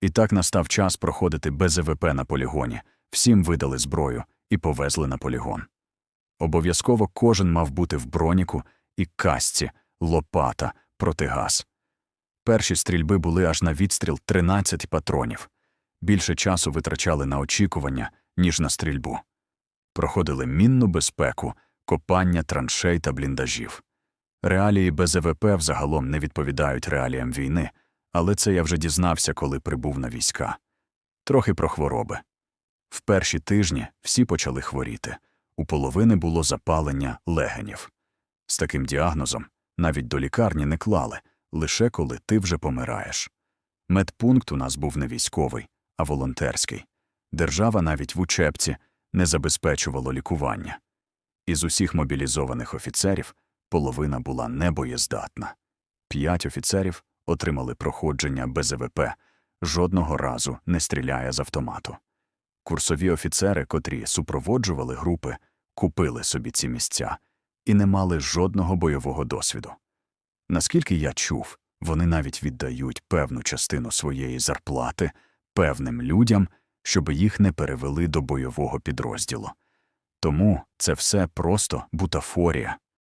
І так настав час проходити без ЕВП на полігоні, всім видали зброю і повезли на полігон. Обов'язково кожен мав бути в броніку і касці, лопата, протигаз. Перші стрільби були аж на відстріл 13 патронів. Більше часу витрачали на очікування, ніж на стрільбу. Проходили мінну безпеку, копання траншей та бліндажів. Реалії без ЕВП взагалом не відповідають реаліям війни, але це я вже дізнався, коли прибув на війська. Трохи про хвороби. В перші тижні всі почали хворіти. У половини було запалення легенів. З таким діагнозом навіть до лікарні не клали, лише коли ти вже помираєш. Медпункт у нас був не військовий, а волонтерський. Держава навіть в учебці не забезпечувала лікування. Із усіх мобілізованих офіцерів половина була небоєздатна. П'ять офіцерів отримали проходження без ЕВП, жодного разу не стріляє з автомату. Курсові офіцери, котрі супроводжували групи, купили собі ці місця і не мали жодного бойового досвіду. Наскільки я чув, вони навіть віддають певну частину своєї зарплати певним людям, щоб їх не перевели до бойового підрозділу. Тому це все просто бутафорія,